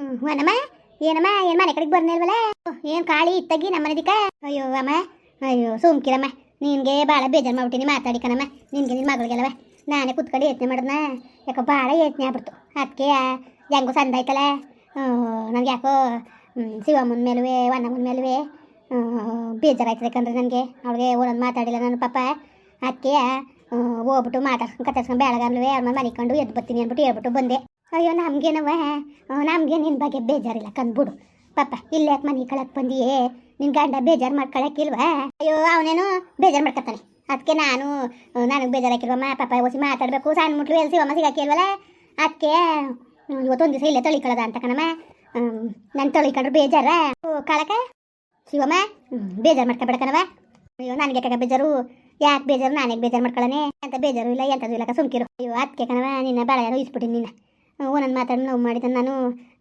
ಹ್ಞೂ ಏನಮ್ಮ? ಏನಮ್ಮ? ಏನು ಮನೆ ಕಡೆಗೆ ಬರ್ನಿಲ್ವಲ್ಲ ಏನು ಕಾಳಿ ಇತ್ತಗಿ ನಮ್ಮ ಮನೆದಿಕ್ಕ ಅಯ್ಯೋ, ಅಮ್ಮ. ಅಯ್ಯೋ, ಸುಮ್ಕಿರಮ್ಮ. ನಿನಗೆ ಭಾಳ ಬೇಜಾರು ಮಾಡ್ಬಿಟ್ಟಿನಿ ಮಾತಾಡಿಕನಮ್ಮ ನಿನಗೆ ನಿನ್ನ ಮಗಳಿಗೆಲ್ಲವ. ನಾನೇ ಕುತ್ಕೊಂಡು ಯೋಚನೆ ಮಾಡಿದ್ನ. ಯಾಕೋ ಭಾಳ ಯೋಚನೆ ಆಗ್ಬಿಡ್ತು. ಅದಕ್ಕೆ ಹೆಂಗೋ ಸಂದ ಆಯ್ತಲ್ಲ? ನನಗೆ ಯಾಕೋ ಶಿವಮ್ಮನ ಮೇಲುವೆ ವಣ್ಣಮ್ಮನ ಮೇಲುವೆ ಬೇಜಾರಾಯ್ತದೆ ಯಾಕಂದ್ರೆ ನನಗೆ. ಅವಳಿಗೆ ಒಂದೊಂದು ಮಾತಾಡಿಲ್ಲ ನನ್ನ ಪಾಪ. ಅದಕ್ಕೆ ಹೋಗ್ಬಿಟ್ಟು ಮಾತಾಡ್ಸ್ಕೊಂಡು ಕತ್ತರ್ಸ್ಕೊಂಡು ಬೆಳಗಾಗ್ಲುವೆ ಅವ್ರ ಮನೆ ಮನಿಕೊಂಡು ಎದ್ದು ಬರ್ತೀನಿ ಅಂದ್ಬಿಟ್ಟು ಹೇಳ್ಬಿಟ್ಟು ಬಂದೆ. ಅಯ್ಯೋ ನಮ್ಗೇನವ ನಮಗೆ ನಿನ್ನ ಬಗ್ಗೆ ಬೇಜಾರಿಲ್ಲ, ಕಂದ್ಬಿಡು. ಪಾಪ, ಇಲ್ಲೇ ಯಾಕೆ ಮನೆ ಕಳಕ್ಕೆ ಬಂದಿಯೇ? ನಿನ್ನ ಗಂಡ ಬೇಜಾರು ಮಾಡ್ಕೊಳಕ್ಕಿಲ್ವಾ ಅಯ್ಯೋ, ಅವನೇನು ಬೇಜಾರು ಮಾಡ್ಕೊತಾನೆ. ಅದಕ್ಕೆ ನಾನು, ನನಗೆ ಬೇಜಾರಾಕಿಲ್ವಮ್ಮ? ಪಾಪ ಓಸಿ ಮಾತಾಡಬೇಕು. ಸಣ್ಣ ಮುಟ್ಲು ಎಲ್ಲಿ ಶಿವಮ್ಮ ಸಿಗಾಕಿಲ್ವಲ್ಲ? ಅದಕ್ಕೆ ಇವತ್ತೊಂದು ದಿವಸ ಇಲ್ಲೇ ತೊಳಿಕೊಳ್ಳೋದ ಅಂತ ಕಣಮ್ಮ. ನಾನು ತೊಳಿಕೊಂಡ್ರೆ ಬೇಜಾರ? ಕಾಳಕ? ಶಿವಮ್ಮ ಬೇಜಾರು ಮಾಡ್ಕೊಬೇಡ ಕಣವ ಅಯ್ಯೋ, ನನಗೆ ಯಾಕೆ ಬೇಜಾರು? ಯಾಕೆ ಬೇಜಾರು? ನಾನೇ ಬೇಜಾರು ಮಾಡ್ಕೊಳ್ಳನೆ ಅಂತ ಬೇಜಾರು ಇಲ್ಲ ಎಂಥದ್ದು ಇಲ್ಲ, ಸುಮ್ಕಿರು. ಅಯ್ಯೋ ಅದಕ್ಕೆ ಕಣವ ನಿನ್ನ ಬಾಳೆಯನ್ನು ಇಸ್ಬಿಟ್ಟಿನಿ ನಿನ್ನ. ಒಂದೊಂದು ಮಾತಾಡಿ ನೋವು ಮಾಡಿದ ನಾನು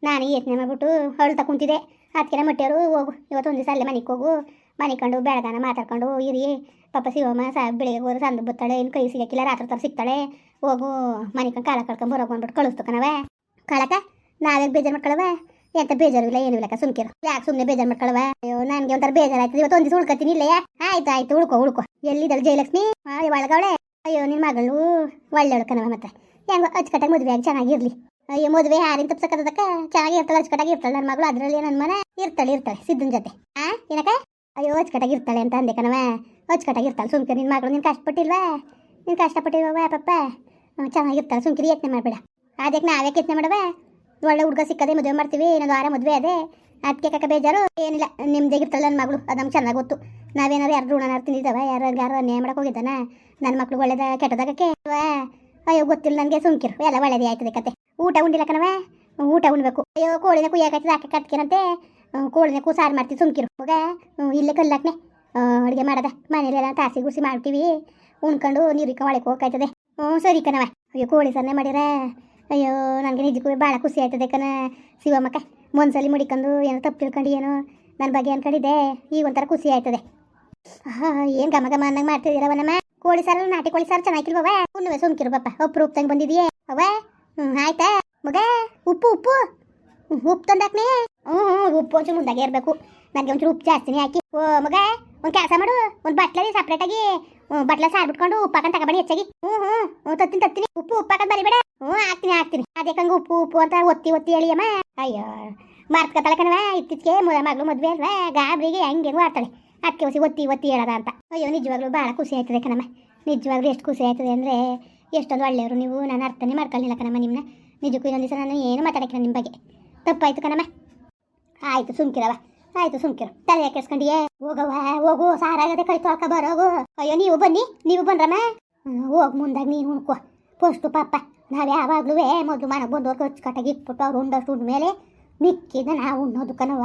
ನಾನು ಯೋಚನೆ ಮಾಡಿಬಿಟ್ಟು ಅಳ್ತಾ ಕುಂತಿದ್ದೆ. ಅದಕ್ಕೆ ಮಟ್ಟಿಯವರು ಹೋಗು ಇವತ್ತು ಒಂದು ದಿವಸ ಅಲ್ಲೇ ಮನೆಗೆ ಹೋಗು ಮನೆ ಕಂಡು ಬೆಳಗಾನ ಮಾತಾಡ್ಕೊಂಡು ಇರಿ. ಪಾಪ ಶಿವಮ್ಮ ಸಾ ಬೆಳಿಗ್ಗೆ ಹೋದ್ರೆ ಸಂದು ಬತ್ತಾಳೆ, ಇನ್ನು ಕೈ ಸಿಗಕ್ಕಿಲ್ಲ ರಾತ್ರಿ ತರ ಸಿಗ್ತಾಳೆ. ಹೋಗು ಮನೆ ಕಂಡು ಕಾಲ ಕಳ್ಕೊಂಡು ಬರೋಕೆ ಬಂದ್ಬಿಟ್ಟು ಕಳಿಸ್ತು ಕಳಕ ನಾವೇ ಬೇಜಾರು ಮಾಡ್ಕೊಳವ ಎಂತ ಬೇಜಾರು ಇಲ್ಲ, ಏನು ಇಲ್ಲಕ್ಕ ಸುಮ್ಕಿರು ಯಾಕೆ ಸುಮ್ಮನೆ ಬೇಜಾರು ಮಾಡ್ಕೊಳವ ಅಯ್ಯೋ, ನನಗೆ ಒಂಥರ ಬೇಜಾರು ಆಯ್ತದೆ ಇವತ್ತು ಒಂದು ದಿವಸ ಉಳ್ಕತ್ತೀನಿ ಇಲ್ಲಯ್ಯ ಆಯ್ತು ಆಯ್ತು, ಉಳ್ಕೊ ಉಳ್ಕೊ. ಎಲ್ಲಿದ್ದಾಳೆ ಜಯಲಕ್ಷ್ಮಿ? ಒಳಗವಳೆ? ಅಯ್ಯೋ ನಿನ್ನ ಮಗಳು ಒಳ್ಳೆ ಕಣವ ಮತ್ತೆ. ಹೆಂಗೋ ಅಚ್ಚುಕಟ್ಟಾಗಿ ಮದುವೆ ಆಗಿ ಚೆನ್ನಾಗಿರ್ಲಿ. ಅಯ್ಯೋ, ಮದುವೆ ಯಾರಿನ ತಪ್ಸಕ್ಕದಕ್ಕ ಚೆನ್ನಾಗಿ ಇರ್ತಾಳೆ ಅಚ್ಚುಕಟ್ಟಾಗಿ ಇರ್ತಾಳೆ ನನ್ನ ಮಗಳು ಅದರಲ್ಲಿ ನನ್ನ ಮನೆ. ಇರ್ತಾಳೆ ಇರ್ತಾಳೆ ಸಿದ್ದನ ಜೊತೆ. ಆ ಏನಕ ಅಯ್ಯೋ, ಅಚ್ಚುಕಟ್ಟಾಗಿ ಇರ್ತಾಳೆ ಅಂತ ಅಂದೆ ಕಣವ ಅಚ್ಚುಕಟ್ಟಾಗಿ ಇರ್ತಾಳೆ. ಸುಮ್ಕೆ ನಿನ್ನ ಮಗಳು ನೀನು ಕಷ್ಟಪಟ್ಟಿಲ್ವಾ? ನೀನು ಕಷ್ಟಪಟ್ಟಿಲ್ವಾ ಪಪ್ಪ? ಚೆನ್ನಾಗಿರ್ತಾಳೆ ಸುಮ್ಕಿರಿ ಯತ್ನೆ ಮಾಡಬೇಡ. ಅದಕ್ಕೆ ನಾವೇ ಯತ್ನೆ ಮಾಡವ ಒಳ್ಳೆ ಹುಡುಗ ಸಿಕ್ಕದೆ ಮದುವೆ ಮಾಡ್ತೀವಿ, ಇನ್ನೊಂದು ವಾರ ಮದುವೆ ಅದೇ. ಅದಕ್ಕೆ ಕಕ್ಕ ಬೇಜಾರು. ಏನಿಲ್ಲ ನಿಮ್ದೇಗಿರ್ತಾಳೆ ನನ್ನ ಮಗಳು. ಅದು ನಮ್ಗೆ ಚೆನ್ನಾಗಿ ಗೊತ್ತು. ನಾವೇನಾರು ಯಾರು ಋಣ ತಿಂದಿದ್ದಾವ? ಯಾರು ಯಾರು ಅನ್ಯಾಯ ಮಾಡಕ್ಕೆ ಹೋಗಿದ್ದಾನ? ನನ್ನ ಮಕ್ಳು ಒಳ್ಳೇದ ಕೆಟ್ಟದಾಗಕ್ಕೆ ಅಯ್ಯೋ, ಗೊತ್ತಿಲ್ಲ ನನಗೆ. ಸುಮ್ಕಿರು. ಎಲ್ಲ ಒಳ್ಳೇದೇ ಆಯ್ತದೆ ಕತೆ. ಊಟ ಉಂಡಿಲ್ಲ ಕಣವ ಊಟ ಉಣ್ಬೇಕು. ಅಯ್ಯೋ, ಕೋಳಿನ ಕುಯ್ಯಾಕೈತದೆ ಹಾಕಿ ಕಟ್ಕಿರಂತೆ ಕೋಳಿನ ಕೂ ಸಾರು ಮಾಡ್ತೀವಿ ಸುಮ್ಕಿರು. ಹೋಗ ಇಲ್ಲೇ ಕಲ್ಲಾಕ್ನೆ. ಅಡುಗೆ ಮಾಡದ. ಮನೇಲೆಲ್ಲ ತಾಸಿ ಗುಸಿ ಮಾಡ್ತೀವಿ. ಉಣ್ಕೊಂಡು ನೀರಿಕ ಒಳಗೆ ಹೋಗ್ಕಾಯ್ತದೆ. ಹ್ಞೂ ಸರಿ ಕಣವ ಅಯ್ಯೋ, ಕೋಳಿ ಸನ್ನೆ ಮಾಡಿರ. ಅಯ್ಯೋ, ನನಗೆ ನಿಜಕ್ಕೂ ಭಾಳ ಖುಷಿ ಆಯ್ತದೆ ಕಣ ಶಿವಮ್ಮಕ್ಕ. ಮೊನ್ಸಲಿ ಮುಡಿಕೊಂಡು ಏನೋ ತಪ್ಪು ತಿಳ್ಕೊಂಡು ಏನೋ ನನ್ನ ಬಗ್ಗೆ ಅನ್ಕೊಂಡಿದ್ದೆ. ಈಗ ಒಂಥರ ಖುಷಿ ಆಯ್ತದೆ. ಏನು ಗಮ ಗಮ ಅನ್ನಂಗೆ ಮಾಡ್ತಿದ್ದೀರವನಮ್ಮ ಕೋಳಿ ಸಾರು, ನಾಟಿ ಕೋಳಿ ಸಾರು ಚೆನ್ನಾಗಿಲ್ವವ ಉಣ್ಣುವೆ ಸುಮ್ಕಿರು ಬಪ್ಪ ಒಬ್ರು ತಂಗೆ ಬಂದಿದೆಯೇ. ಅವ ಹ್ಞೂ ಆಯ್ತಾ? ಉಪ್ಪು ಉಪ್ಪು. ಉಪ್ಪು ತಂದಾಕ್ನೆ ಹ್ಞೂ ಹ್ಞೂ ಉಪ್ಪು ಒಂಚೂರು ಮುಂದಾಗೆ ಇರಬೇಕು. ನನಗೆ ಒಂಚೂರು ಉಪ್ಪು ಜಾಸ್ತಿನೇ ಹಾಕಿ. ಓ, ಮಗ, ಒಂದು ಕೆಲಸ ಮಾಡು. ಒಂದು ಬಟ್ಲಲ್ಲಿ ಸಪ್ರೇಟಾಗಿ ಬಟ್ಲ ಸಾರ್ ಬಿಟ್ಕೊಂಡು ಉಪ್ಪು ಹಾಕೊಂಡು ತಗೊಬಡಿ ಹೆಚ್ಚಾಗಿ. ಹ್ಞೂ ಹ್ಞೂ ಹ್ಞೂ ತತ್ತೀನಿ ತತ್ತೀನಿ. ಉಪ್ಪು ಉಪ್ಪು ಬರೀ ಬರಿಬೇಡ. ಹ್ಞೂ ಹಾಕ್ತೀನಿ ಹಾಕ್ತೀನಿ. ಅದಕ್ಕಂಗೆ ಉಪ್ಪು ಉಪ್ಪು ಅಂತ ಒತ್ತಿ ಒತ್ತಿ ಹೇಳಿ ಅಮ್ಮ ಅಯ್ಯೋ ಮಾರ್ತ್ಕೊತಾಳೆ ಕಣವ ಇತ್ತೀಚೆಗೆ ಮುದ ಮಗಳು ಮದುವೆ ಅಲ್ವಾ? ಗಾಬರಿಗೆ ಹೆಂಗೆ ಆಡ್ತಾಳೆ. ಅದಕ್ಕೆ ಹೊಸಿ ಒತ್ತಿ ಒತ್ತಿ ಹೇಳೋದ ಅಂತ. ಅಯ್ಯೋ, ನಿಜವಾಗ್ಲೂ ಭಾಳ ಖುಷಿ ಆಯ್ತದೆ ಕಣಮ್ಮ ನಿಜವಾಗ್ಲೂ ಎಷ್ಟು ಖುಷಿ ಆಯ್ತದೆ ಅಂದರೆ ಎಷ್ಟೊಂದು ಒಳ್ಳೆಯವರು ನೀವು. ನಾನು ಅರ್ಥನೇ ಮಾಡ್ಕೊಳ್ಳಿಲ್ಲ ಕಣಮ್ಮ ನಿಮ್ಮನ್ನ ನಿಜಕ್ಕೂ ಇನ್ನೊಂದು ದಿವಸ ನಾನು ಏನು ಮಾತಾಡಕ್ಕಿಲ್ಲ ನಿಮ್ಮ ಬಗ್ಗೆ. ತಪ್ಪಾಯ್ತು ಕಣಮ್ಮ. ಆಯ್ತು ಸುಮ್ಕಿರವ ಆಯ್ತು, ಸುಮ್ಕಿರು. ತಲೆ ಕೆಸ್ಕೊಂಡಿಯೇ ಹೋಗವ ಹೋಗು, ಸಾರಾಗದೆ ಕೈ ತೊಳ್ಕ ಬರೋಗು. ಅಯ್ಯೋ, ನೀವು ಬನ್ನಿ, ನೀವು ಬಂದ್ರಮ್ಮ. ಹೋಗಿ ಮುಂದಾಗ ನೀನು ಉಣ್ಕೋ ಪೋಸ್ಟು ಪಾಪ. ನಾವು ಯಾವಾಗ್ಲೂ ಮೊದಲು ಮನೆಗೆ ಖರ್ಚು ಕಟ್ಟಾಗಿ ಇಟ್ಬಿಟ್ಟು ಅವ್ರು ಉಂಡಷ್ಟು ಉಂಡ ಮೇಲೆ ಮಿಕ್ಕಿದ ನಾವು ಉಣ್ಣೋದು ಕಣವ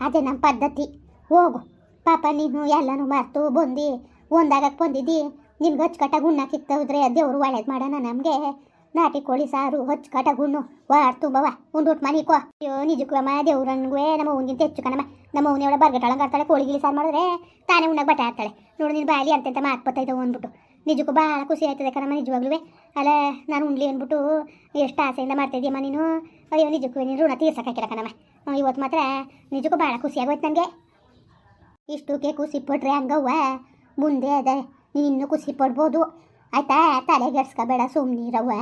ಅದೇ ನಮ್ಮ ಪದ್ಧತಿ. ಹೋಗು. ಪಾಪ, ನೀನು ಎಲ್ಲನೂ ಮರೆತು ಬಂದು ಒಂದಾಗಕ್ಕೆ ಬಂದಿದ್ದಿ. ನಿನ್ಗೆ ಅಚ್ಚುಕಟ್ಟಾಗಿ ಉಣ್ಣಕ್ಕಿತ್ತ ಹೋದ್ರೆ ದೇವ್ರು ಒಳ್ಳೇದು ಮಾಡೋಣ ನಮಗೆ. ನಾಟಿ ಕೋಳಿ ಸಾರು ಅಚ್ಚುಕಟ್ಟಾಗಿ ಉಣ್ಣು ವಾಡ್ ತುಂಬವ ಒಂದು ಊಟ ಮನಿಕೋ ಅಯ್ಯೋ, ನಿಜಕ್ಕೂ ಅಮ್ಮ ದೇವ್ರನ್ಗೂ ನಮ್ಮ ಅವ್ನಿಗಿಂತ ಹೆಚ್ಚು ಕಣಮ್ಮ. ನಮ್ಮ ಅವ್ನಿ ಅವಳ ಕೋಳಿ ಗಿಳಿ ಸಾರು ಮಾಡಿದ್ರೆ ತಾನೇ ಉಣ್ಣಾಗ ಬಟ್ಟೆ ಆಡ್ತಾಳೆ ನೋಡು, ನೀನು ಬಾಯಲ್ಲಿ ಅಂತಂತ ಮಾತು ಬತ್ತೈತವು ಅಂದ್ಬಿಟ್ಟು. ನಿಜಕ್ಕೂ ಭಾಳ ಖುಷಿ ಆಯ್ತದೆ ಕಣಮ್ಮ ನಿಜವಾಗ್ಲೂ ಅಲ್ಲ ನಾನು ಉಣ್ಲಿ ಅಂದ್ಬಿಟ್ಟು ಎಷ್ಟು ಆಸೆಯಿಂದ ಮಾಡ್ತಾಯಿದ್ದೀಯಮ್ಮ ನೀನು? ಅಯ್ಯೋ ನಿಜಕ್ಕೂ ನೀನು ಋಣ ತೀರ್ಸಕ್ಕಾಕಿಲ್ಲ ಕಣಮ್ಮ. ಇವತ್ತು ಮಾತ್ರ ನಿಜಕ್ಕೂ ಭಾಳ ಖುಷಿ ಆಗೋಯ್ತು ನನಗೆ ಇಷ್ಟಕ್ಕೆ ಖುಷಿ ಪಟ್ರೆ ಹಂಗವ್ವ. ಮುಂದೆ ಅದ, ನೀನು ಖುಷಿ ಪಡ್ಬೋದು. ಆಯ್ತಾ? ತಲೆಗೆಡ್ಸ್ಕೋಬೇಡ ಸುಮ್ನೀರವ್ವ,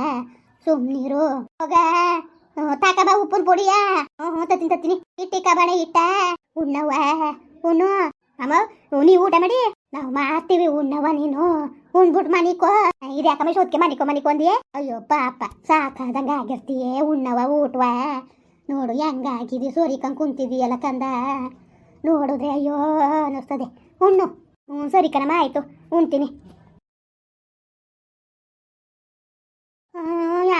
ಸುಮ್ನೀರು. ಹೋಗ. ತಾಕಬ ಉಪ್ಪಿನ ಪುಡಿಯ. ಹ್ಞೂ ತತ್ತೀನಿ ತತ್ತೀನಿ. ಇಟ್ಟಿಕ ಬಾಣ, ಇಟ್ಟ. ಉಣ್ಣವ್ವ, ಉಣ್ಣು. ಅಮ್ಮ, ನೀವು ಊಟ ಮಾಡಿ? ನಾವು ಮಾಡ್ತೀವಿ ಉಣ್ಣವ ನೀನು. ಉಣ್ಬಿಟ್ಟು ಮನಿಕೋ. ಇದು ಯಾಕಮ್ಮ ಶೋದ್ಕೆ ಮನಿಕೋ ಮನಿಕೋ ಅಂದಿಯೇ? ಅಯ್ಯೋ, ಪಾಪ. ಸಾಕಾದಂಗ ಆಗಿರ್ತೀಯೇ ಉಣ್ಣವ ಊಟವ. ನೋಡು, ಹೆಂಗಾಗಿದಿ? ಸೋರಿಕಂಗ್ ಕುಂತಿದೀಯಲ್ಲ ಕಂದ. ನೋಡಿದ್ರೆ ಅಯ್ಯೋ ಅನ್ನಿಸ್ತದೆ. ಉಣ್ಣು. ಹ್ಞೂ ಸರಿ ಕಣಮ್ಮ, ಆಯಿತು. ಉಣ್ತೀನಿ.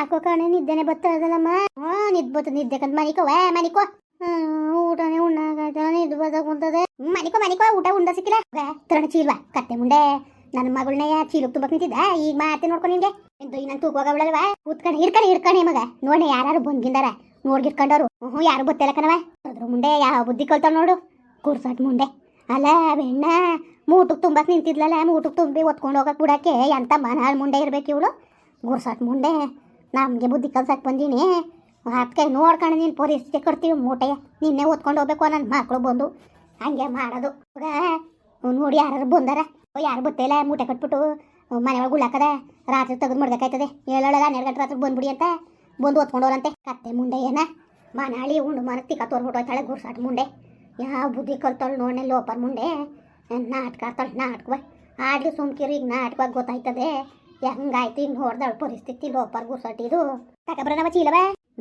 ಯಾಕೋ ನಿದ್ದೆನೆ ಬರ್ತದಲ್ಲಮ್ಮ ಹಾ ನಿದ್ದೆ ಬರ್ತದೆ ನಿದ್ದೆ ಕಂತ ಮನಿಕೋ ಹ್ಮ್, ಊಟನೇ ಉಣ್ಣಾಗದ ನಿದ್ದೆ ಬದ ಕುಂತದೆ. ಮನಿಕೋ ಮನಿಕೋ ಊಟ ಉಂಡ ಸಿಕ್ಕಿಲ್ಲ. ತರಣ ಚೀಲ್ವಾ ಕತ್ತೆ ಮುಂಡೆ. ನನ್ನ ಮಗಳನ್ನ ಚೀಲಕ್ ತುಂಬಕ್ ನಿಂತಿದ್ದ. ಈಗ ಮಾತೆ ನೋಡ್ಕೊ ನಿಂಗೆ. ಎಂದು ನಾನು ತೂಗುವಾಗ ಅವಳಲ್ವಾ ಕೂತ್ಕೊಂಡು ಹಿಡ್ಕೊಂಡು ಮಗ. ನೋಡಿ ಯಾರು ಬಂದ್ಗಿಂದಾರ. ನೋಡ್ಗಿರ್ಕೊಂಡವ್ರು. ಹ್ಞೂ ಯಾರು ಗೊತ್ತಿಲ್ಲ ಅದ್ರ ಮುಂಡೆ ಯಾವ ಬುದ್ಧಿ ಕಲ್ತಾವ ನೋಡು. ಕುರ್ಸಾಟ್ ಮುಂಡೆ. ಅಲ್ಲ ಬೆಣ್ಣ ಮೂಟಕ್ಕೆ ತುಂಬಕ್ ನಿಂತಿದ್ಲಲ್ಲ ಮೂಟಕ್ಕೆ ತುಂಬಿ ಒತ್ಕೊಂಡು ಹೋಗಕ್ ಬಿಡಕ್ಕೆ ಎಂತ ಮನಾಳ್ ಮುಂಡೆ ಇರ್ಬೇಕು ಇವಳು. ಗುರ್ಸಾಟ್ ಮುಂಡೆ. ನಮಗೆ ಬುದ್ಧಿ ಕಲ್ಸಕ್ಕೆ ಬಂದೀನಿ. ಅದಕ್ಕೆ ನೋಡ್ಕೊಂಡು ನೀನು ಪರಿಸ್ಥಿತಿ ಕೊಡ್ತೀವಿ ಮೂಟೆ ನಿನ್ನೆ ಓದ್ಕೊಂಡು ಹೋಗ್ಬೇಕು ನನ್ನ ಮಕ್ಕಳು ಬಂದು. ಹಂಗೆ ಮಾಡೋದು. ನೋಡಿ ಯಾರು ಬಂದಾರ. ಯಾರು ಗೊತ್ತಿಲ್ಲ ಮೂಟೆ ಕಟ್ಬಿಟ್ಟು ಮನೆಯೊಳಗೆ ಉಳ್ಳಾಕದ ರಾತ್ರಿ ತೆಗೆದು ಮಾಡ್ಬೇಕಾಯ್ತದೆ. ಹೇಳೋಲ್ಲ ಹನ್ನೆರಡು ಗಂಟೆ ರಾತ್ರಿ ಬಂದ್ಬಿಡಿ ಅಂತ. ಬಂದು ಓದ್ಕೊಂಡವ್ರಂತೆ ಕತ್ತೆ ಮುಂಡೆ ಏನ? ಮನಾಳಿ ಉಂಡು ಮನಕ್ಕೆ ತಿಕ್ಕ ತೋರ್ಬಿಟ್ಟು ಹೋಯ್ತಾಳೆ ಗುರ್ಸಾಟ್ ಮುಂಡೆ ಯಾವ ಬುದ್ಧಿ ಕಲ್ತಾಳು ನೋಡನೆ ಲೋಪರ್ ಮುಂಡೆ ನಾಟಕ ಆಡ್ತಾಳೆ ನಾಟಕ ಆಡ್ಲಿ ಸುಮ್ಕಿರಿ, ಈಗ ನಾಟಕವಾಗಿ ಗೊತ್ತಾಯ್ತದೆ. ಹೆಂಗಾಯ್ತು ಹಿಂಗೆ ನೋಡ್ದಳು ಪರಿಸ್ಥಿತಿ ಲೋಪರ್ ಗುಸಟ್ಟಿದು ನಮ್ಮ ಚೀಲವ?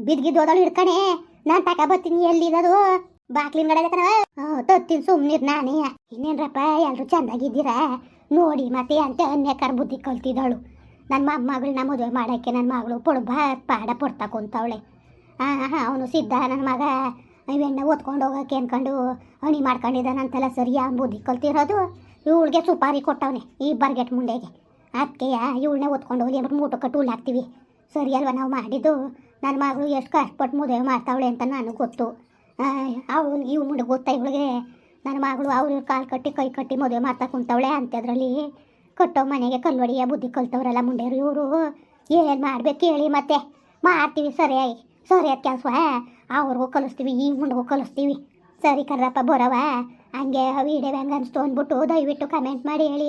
ಬಿದ್ಗಿದ್ದು ಹೋದಳು ಹಿಡ್ಕಣೆ. ನಾನು ತಕ ಬರ್ತೀನಿ, ಎಲ್ಲಿದದು? ಬಾಕ್ಲಿನ ಕಡೆ ತತ್ತಿನ ಸುಮ್ಮನಿರ್ ನಾನೇ. ಇನ್ನೇನ್ರಪ್ಪ ಎಲ್ಲರೂ ಚೆನ್ನಾಗಿದ್ದೀರಾ ನೋಡಿ ಮತ್ತೆ ಅಂತ ಅನ್ಯಕಾರ ಬುದ್ಧಿ ಕಲ್ತಿದ್ದಳು. ನನ್ನ ಮೊಮ್ಮಗಳನ್ನ ಮದುವೆ ಮಾಡೋಕ್ಕೆ ನನ್ನ ಮಗಳು ಪೊಡ್ಬ ಪಾಡ ಪಡ್ತಾ ಕುಂತವಳೆ. ಹಾಂ ಹಾಂ ಅವನು ಸಿದ್ಧ ನನ್ನ ಮಗ. ಇವೆಣ್ಣ ಓದ್ಕೊಂಡು ಹೋಗೋಕೆ ಅನ್ಕೊಂಡು ಹಣಿ ಮಾಡ್ಕೊಂಡಿದ್ದಾನಂತೆಲ್ಲ ಸರಿಯಾಗಿ ಬುದ್ಧಿ ಕಲ್ತಿರೋದು. ಇವಳಿಗೆ ಸುಪಾರಿ ಕೊಟ್ಟವನೆ ಈ ಬರ್ಗೆಟ್ ಮುಂಡೆಗೆ. ಅದಕ್ಕೆ ಇವಳನ್ನೇ ಓದ್ಕೊಂಡು ಹೋಗಿ ಅಂದ್ಬಿಟ್ಟು ಮೂಟು ಕಟ್ಟು ಹಾಕ್ತೀವಿ. ಸರಿ ಅಲ್ವ ನಾವು ಮಾಡಿದ್ದು? ನನ್ನ ಮಗಳು ಎಷ್ಟು ಕಷ್ಟಪಟ್ಟು ಮದುವೆ ಮಾಡ್ತಾವಳೆ ಅಂತ ನನಗೆ ಗೊತ್ತು. ಅವಳು ಇವ್ ಮುಂದೆ ಗೊತ್ತಾ ಇವಳಿಗೆ? ನನ್ನ ಮಗಳು ಅವ್ರ ಕಾಲು ಕಟ್ಟಿ ಕೈ ಕಟ್ಟಿ ಮದುವೆ ಮಾಡ್ತಾ ಕುಂತವಳೆ ಅಂಥದ್ರಲ್ಲಿ ಕಟ್ಟೋ ಮನೆಗೆ ಕಲ್ವಡಿಯ ಬುದ್ಧಿ ಕಲ್ತವ್ರಲ್ಲ ಮುಂಡೆರು ಇವರು. ಏನು ಮಾಡ್ಬೇಕು ಹೇಳಿ ಮತ್ತೆ. ಮಾಡ್ತೀವಿ ಸರಿಯಾಗಿ ಸರಿಯಾದ ಕೆಲಸ. ಅವ್ರಿಗೂ ಕಲಿಸ್ತೀವಿ, ಈ ಮುಂಡೆಗೂ ಕಲಿಸ್ತೀವಿ. ಸರಿ ಕರ್ರಪ್ಪ, ಬರವ? ಹಂಗೆ ವೀಡಿಯೋ ಹೆಂಗೆ ಅನಿಸ್ತು ಅಂದ್ಬಿಟ್ಟು ದಯವಿಟ್ಟು ಕಮೆಂಟ್ ಮಾಡಿ ಹೇಳಿ.